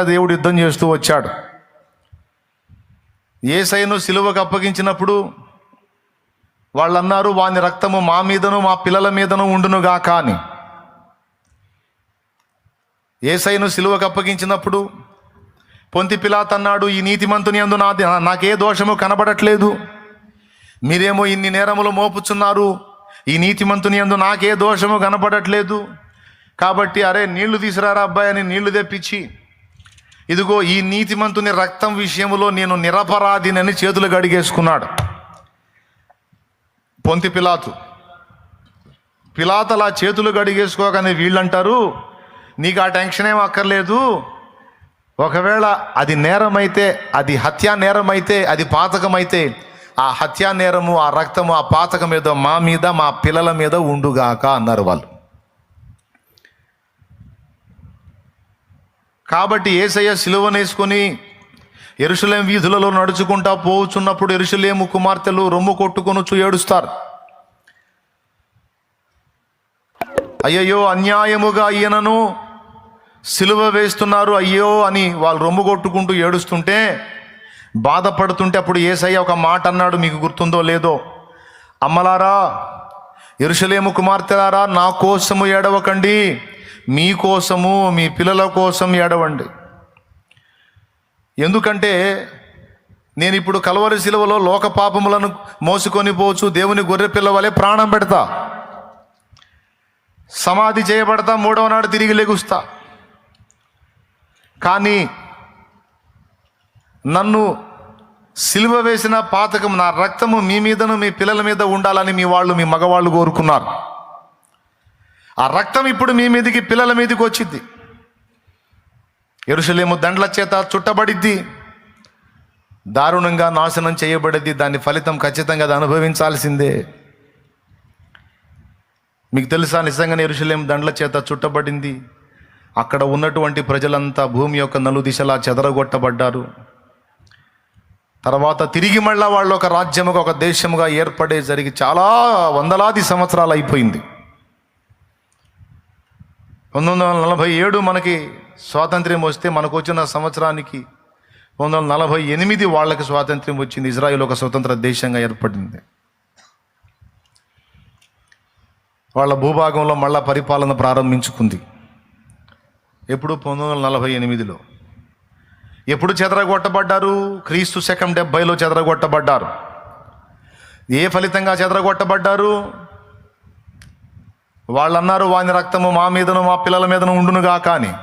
దేవుడు యుద్ధం చేస్తూ వచ్చాడు. ఏసైను సిలువకు అప్పగించినప్పుడు వాళ్ళన్నారు వాని రక్తము మా మీదను మా పిల్లల మీదను ఉండునుగా కానీ ఏసైను సిలువకు అప్పగించినప్పుడు పొంతి పిలాత్ అన్నాడు ఈ నీతిమంతుని అందు నాది నాకే దోషము కనబడట్లేదు. మీరేమో ఇన్ని నేరములు మోపుచున్నారు. ఈ నీతిమంతుని అందు నాకే దోషము కనపడట్లేదు కాబట్టి అరే నీళ్ళు తీసుకురారా అబ్బాయి అని నీళ్ళు తెప్పించి ఇదిగో ఈ నీతిమంతుని రక్తం విషయంలో నేను నిరపరాధినని చేతులు గడిగేసుకున్నాడు పొంతి పిలాతు పిలాత్ అలా చేతులు గడిగేసుకోగానే వీళ్ళంటారు నీకు ఆ టెన్షన్ ఏం అక్కర్లేదు. ఒకవేళ అది నేరమైతే అది హత్యా నేరమైతే అది పాతకమైతే ఆ హత్యా నేరము ఆ రక్తము ఆ పాతకం మీద మా మీద మా పిల్లల మీద ఉండుగాక అన్నారు వాళ్ళు. కాబట్టి ఏసయ్య సిలువనేసుకొని ఎరుసలేం వీధులలో నడుచుకుంటా పోవుచున్నప్పుడు ఎరుసలేము కుమార్తెలు రొమ్ము కొట్టుకొనుచు ఏడుస్తారు. అయ్యయ్యో అన్యాయముగా ఈయనను సిలువ వేస్తున్నారు అయ్యో అని వాళ్ళు రొమ్ము కొట్టుకుంటూ ఏడుస్తుంటే బాధపడుతుంటే అప్పుడు ఏసయ్య ఒక మాట అన్నాడు మీకు గుర్తుందో లేదో? అమ్మలారా ఎరుసలేము కుమార్తెలారా నా కోసము ఏడవకండి. మీ కోసము మీ పిల్లల కోసం ఏడవండి. ఎందుకంటే నేను ఇప్పుడు కలవరి శిలువలో లోక పాపములను మోసుకొని పోవచ్చు దేవుని గొర్రె పిల్లవలే ప్రాణం పెడతా. సమాధి చేయబడతా మూడవ నాడు తిరిగి లెగుస్తా. కానీ నన్ను సిలువ వేసిన పాతకం నా రక్తము మీ మీదను మీ పిల్లల మీద ఉండాలని మీ వాళ్ళు మీ మగవాళ్ళు కోరుకున్నారు. ఆ రక్తం ఇప్పుడు మీ మీదకి పిల్లల మీదకి వచ్చింది. ఎరుసలేము దండ్ల చేత చుట్టబడిద్ది. దారుణంగా నాశనం చేయబడిద్ది. దాని ఫలితం ఖచ్చితంగా అది అనుభవించాల్సిందే. మీకు తెలుసా నిజంగానే ఎరుసలేం దండ్ల చేత చుట్టబడింది. అక్కడ ఉన్నటువంటి ప్రజలంతా భూమి యొక్క నలు దిశలా చెదరగొట్టబడ్డారు. తర్వాత తిరిగి మళ్ళా వాళ్ళు ఒక రాజ్యముగా ఒక దేశముగా ఏర్పడే జరిగి చాలా వందలాది సంవత్సరాలు అయిపోయింది. పంతొమ్మిది వందల నలభై ఏడు మనకి స్వాతంత్ర్యం వస్తే మనకు వచ్చిన సంవత్సరానికి పంతొమ్మిది వందల నలభై ఎనిమిది వాళ్ళకి స్వాతంత్ర్యం వచ్చింది. ఇజ్రాయిల్ ఒక స్వతంత్ర దేశంగా ఏర్పడింది. వాళ్ళ భూభాగంలో మళ్ళా పరిపాలన ప్రారంభించుకుంది. ఎప్పుడు? పంతొమ్మిది వందల నలభై ఎనిమిదిలో. ఎప్పుడు చెదరగొట్టబడ్డారు? క్రీస్తు శకం డెబ్బైలో చెదరగొట్టబడ్డారు. ఏ ఫలితంగా చెదరగొట్టబడ్డారు? వాళ్ళన్నారు వాని రక్తము మా మీదను మా పిల్లల మీదను ఉండునుగా కానీ